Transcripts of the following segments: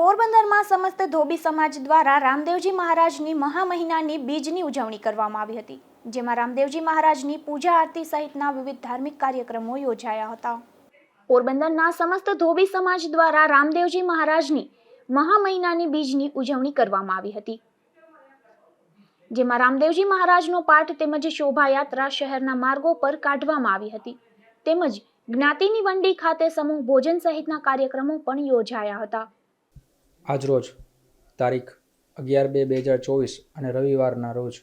પોરબંદરમાં સમસ્ત ધોબી સમાજ દ્વારા રામદેવજી મહારાજની મહામહિનાની બીજની ઉજવણી કરવામાં આવી હતી, જેમાં રામદેવજી મહારાજની પૂજા આરતી સહિતના વિવિધ ધાર્મિક કાર્યક્રમો યોજાયા હતા. પોરબંદરના સમસ્ત ધોબી સમાજ દ્વારા રામદેવજી મહારાજની મહામહિનાની બીજની ઉજવણી કરવામાં આવી હતી, જેમાં રામદેવજી મહારાજનો પાઠ તેમજ શોભાયાત્રા શહેરના માર્ગો પર કાઢવામાં આવી હતી, તેમજ જ્ઞાતિની વંડી ખાતે સમૂહ ભોજન સહિતના કાર્યક્રમો પણ યોજાયા હતા. આજરોજ તારીખ અગિયાર બે બે હજાર ચોવીસ અને રવિવારના રોજ,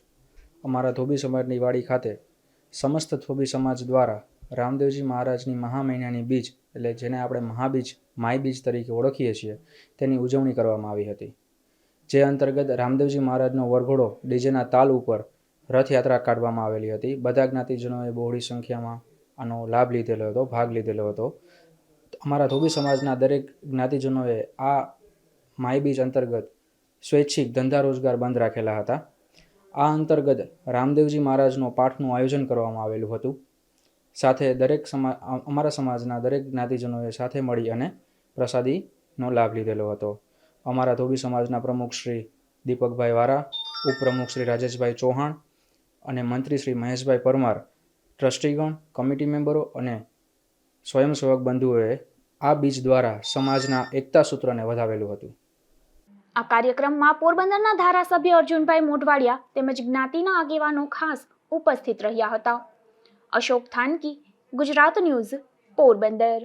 અમારા ધોબી સમાજની વાડી ખાતે સમસ્ત ધોબી સમાજ દ્વારા રામદેવજી મહારાજની મહા મહિનાની બીજ, એટલે જેને આપણે મહાબીજ માય બીજ તરીકે ઓળખીએ છીએ, તેની ઉજવણી કરવામાં આવી હતી. જે અંતર્ગત રામદેવજી મહારાજનો વરઘોડો ડીજેના તાલ ઉપર રથયાત્રા કાઢવામાં આવેલી હતી. બધા જ્ઞાતિજનોએ બહોળી સંખ્યામાં આનો લાભ લીધેલો હતો, ભાગ લીધેલો હતો. અમારા ધોબી સમાજના દરેક જ્ઞાતિજનોએ આ માય બીજ અંતર્ગત સ્વૈચ્છિક ધંધા રોજગાર બંધ રાખેલા હતા. આ અંતર્ગત રામદેવજી મહારાજનો પાઠનું આયોજન કરવામાં આવેલું હતું. સાથે દરેક સમા અમારા સમાજના દરેક જ્ઞાતિજનોએ સાથે મળી અને પ્રસાદીનો લાભ લીધેલો હતો. અમારા ધોબી સમાજના પ્રમુખ શ્રી દીપકભાઈ વારા, ઉપપ્રમુખ શ્રી રાજેશભાઈ ચૌહાણ અને મંત્રી શ્રી મહેશભાઈ પરમાર, ટ્રસ્ટીગણ, કમિટી મેમ્બરો અને સ્વયંસેવક બંધુઓએ આ બીજ દ્વારા સમાજના એકતા સૂત્રને વધાવેલું હતું. આ કાર્યક્રમમાં પોરબંદરના ધારાસભ્ય અર્જુનભાઈ મોઢવાડિયા તેમજ જ્ઞાતિના આગેવાનો ખાસ ઉપસ્થિત રહ્યા હતા. અશોક થાનકી, ગુજરાત ન્યૂઝ, પોરબંદર.